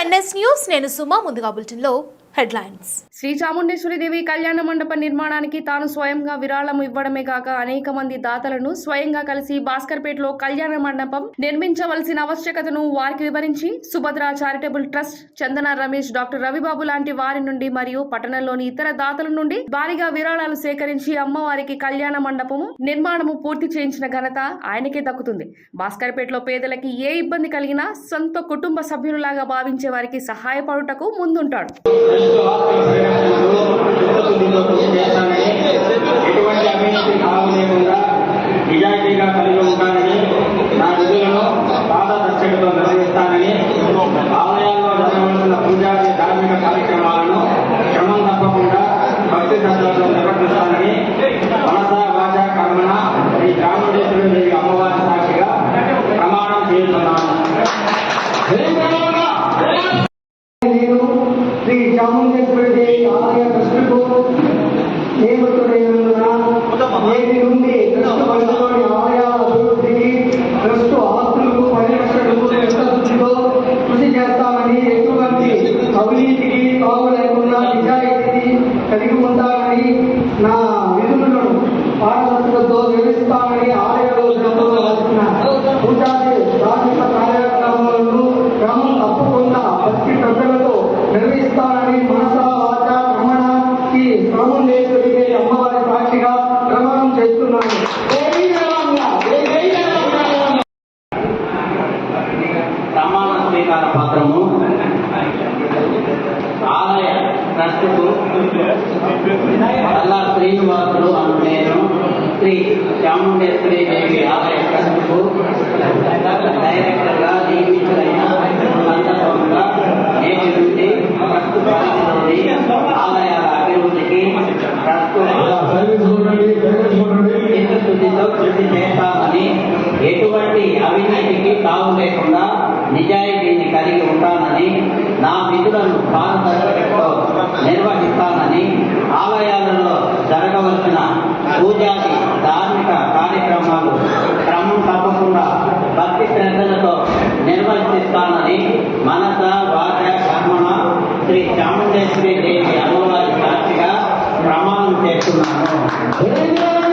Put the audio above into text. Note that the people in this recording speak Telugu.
ఎన్ఎస్ న్యూస్ నేను సుమా ముందుగా బులెటిన్లో హెడ్లైన్స్. శ్రీ చాముండేశ్వరిదేవి కళ్యాణ మండప నిర్మాణానికి తాను స్వయంగా విరాళం ఇవ్వడమే కాక అనేక మంది దాతలను స్వయంగా కలిసి భాస్కర్పేటలో కళ్యాణ మండపం నిర్మించవలసిన ఆవశ్యకతను వారికి వివరించి Subhadra charitable trust Chandana Ramesh doctor Ravibabu లాంటి వారి నుండి మరియు పట్టణంలోని ఇతర దాతల నుండి భారీగా విరాళాలు సేకరించి అమ్మవారికి కళ్యాణ మండపము నిర్మాణము పూర్తి చేయించిన ఘనత ఆయనకే దక్కుతుంది. భాస్కర్పేటలో పేదలకి ఏ ఇబ్బంది కలిగినా సొంత కుటుంబ సభ్యులలాగా భావించే వారికి సహాయపడుటకు ముందుంటాడు. ఎటువంటి లేకుండా నిజాయితీగా కలిగి ఉంటానని నా విధులను పారదర్శకతో నిర్వహిస్తానని ఆలయాల్లో జరగవలసిన దేవి ఆలయ ట్రస్టుకు నియమితుడైనందున నేటి నుండి ట్రస్ట్ పరిధిలోని ఆలయాల అభివృద్ధికి ట్రస్ట్ ఆస్తులకు పరిరక్షణకు చిత్తశుద్ధితో కృషి చేస్తామని ఎటువంటి అవినీతికి తావు లేకుండా నిజాయితీ కలిగి ఉంటామని నా విధులను పారదర్శకతో నిర్వహిస్తామని ఆలయంలో జరగవలసిన పూజాది ధార్మిక కార్యక్రమాలను క్రమం తప్పకుండా భక్తి శ్రద్ధలతో మనస వాచ అమ్మవారి సాక్షిగా ప్రమాణం చేస్తున్నాను. స్వీకార పత్రము. ఆలయ ట్రస్టుకు అల్లా శ్రీనివాసులు అను నేను శ్రీ చాముండేశ్వరి నిజాయితీని కలిగి ఉంటానని నా విధులను పారదర్శకతో నిర్వహిస్తానని ఆలయాలలో జరగవలసిన పూజాది ధార్మిక కార్యక్రమాలు క్రమం తప్పకుండా భక్తి శ్రద్ధలతో నిర్వర్తిస్తానని మనస వాచ కర్మణ శ్రీ చాముండేశ్వరి దేవి అమ్మవారి సాక్షిగా ప్రమాణం చేస్తున్నాను.